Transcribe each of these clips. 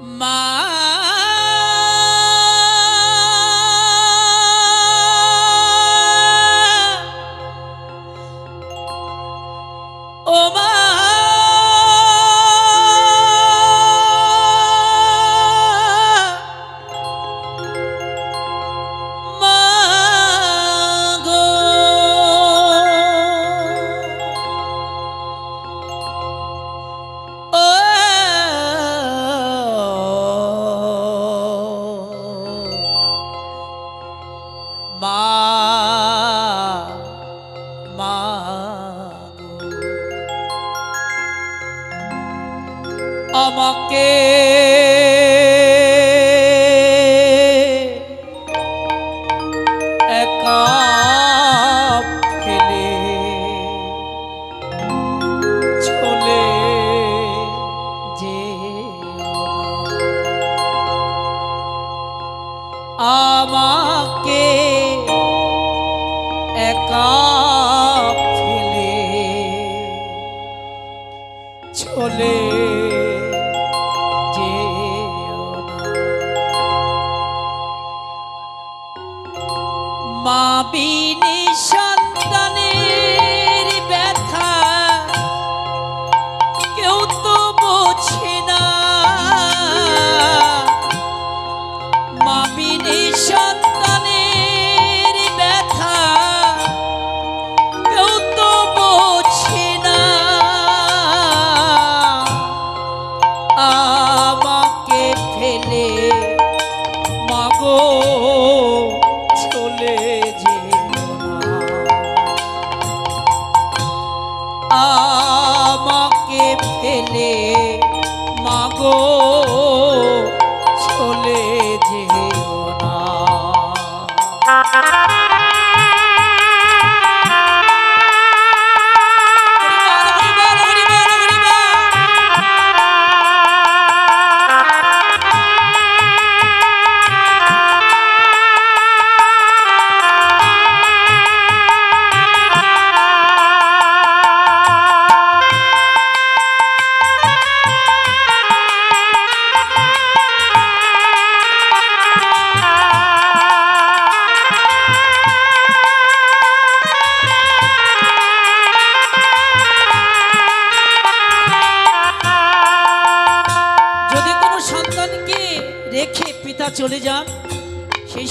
my আমাকে be.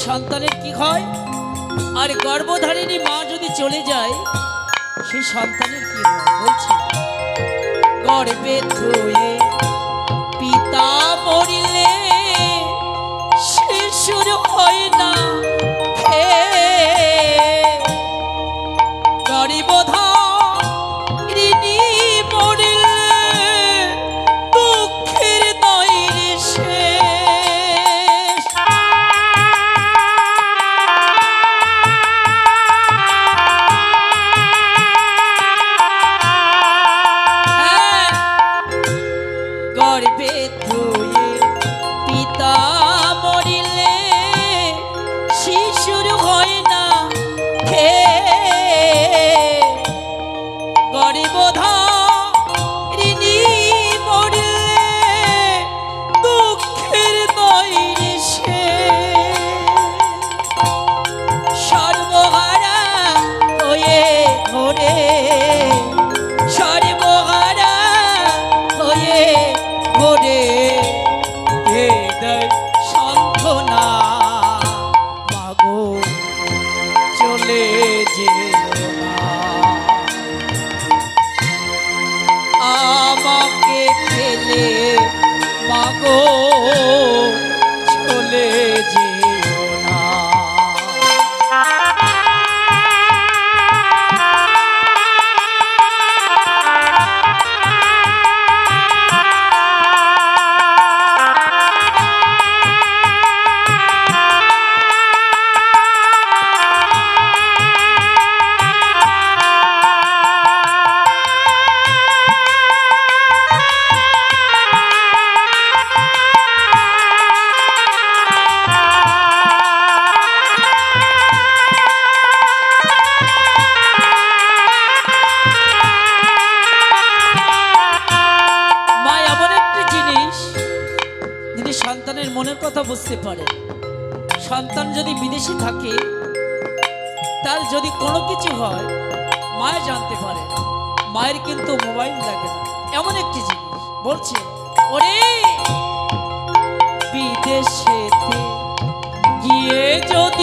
সন্তানের কি হয়? আর গর্ভধারিণী মা যদি চলে যায় সেই সন্তানের কি হয় বলছি? গর্বে ধুয়ে পিতা মরিলে শিশুর হয় না গরিবধা সন্তানের মনের কথা বুঝতে পারে। সন্তান যদি বিদেশি থাকে, তার যদি কোনো কিছু হয় মায়ে জানতে পারে। মায়ের কিন্তু মোবাইল লাগে না। এমন একটি জিনিস, বলছে, ওরে বিদেশে গিয়ে যদি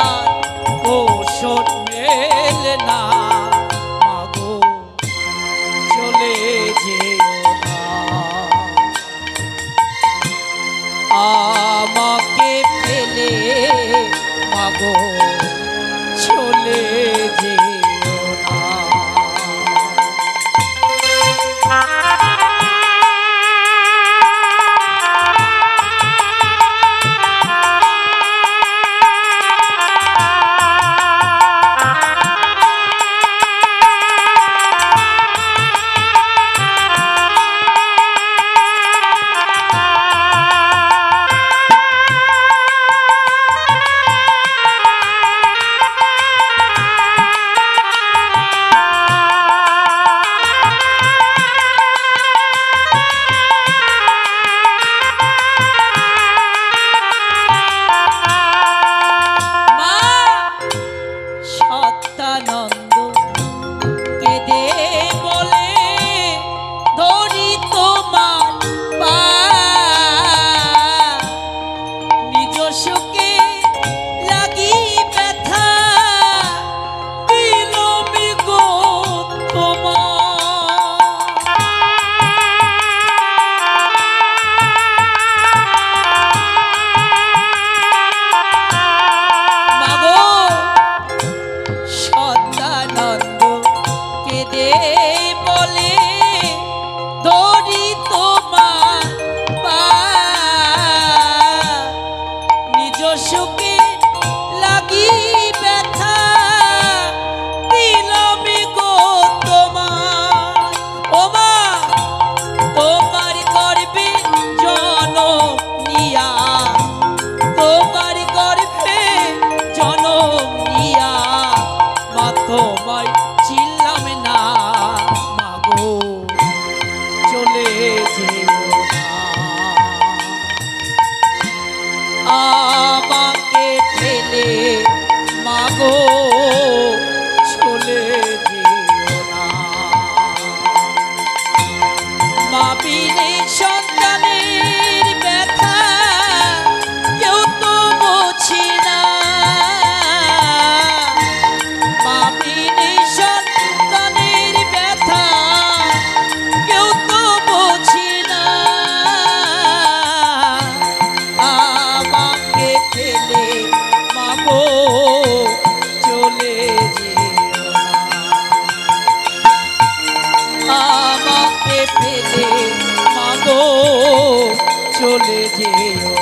যেও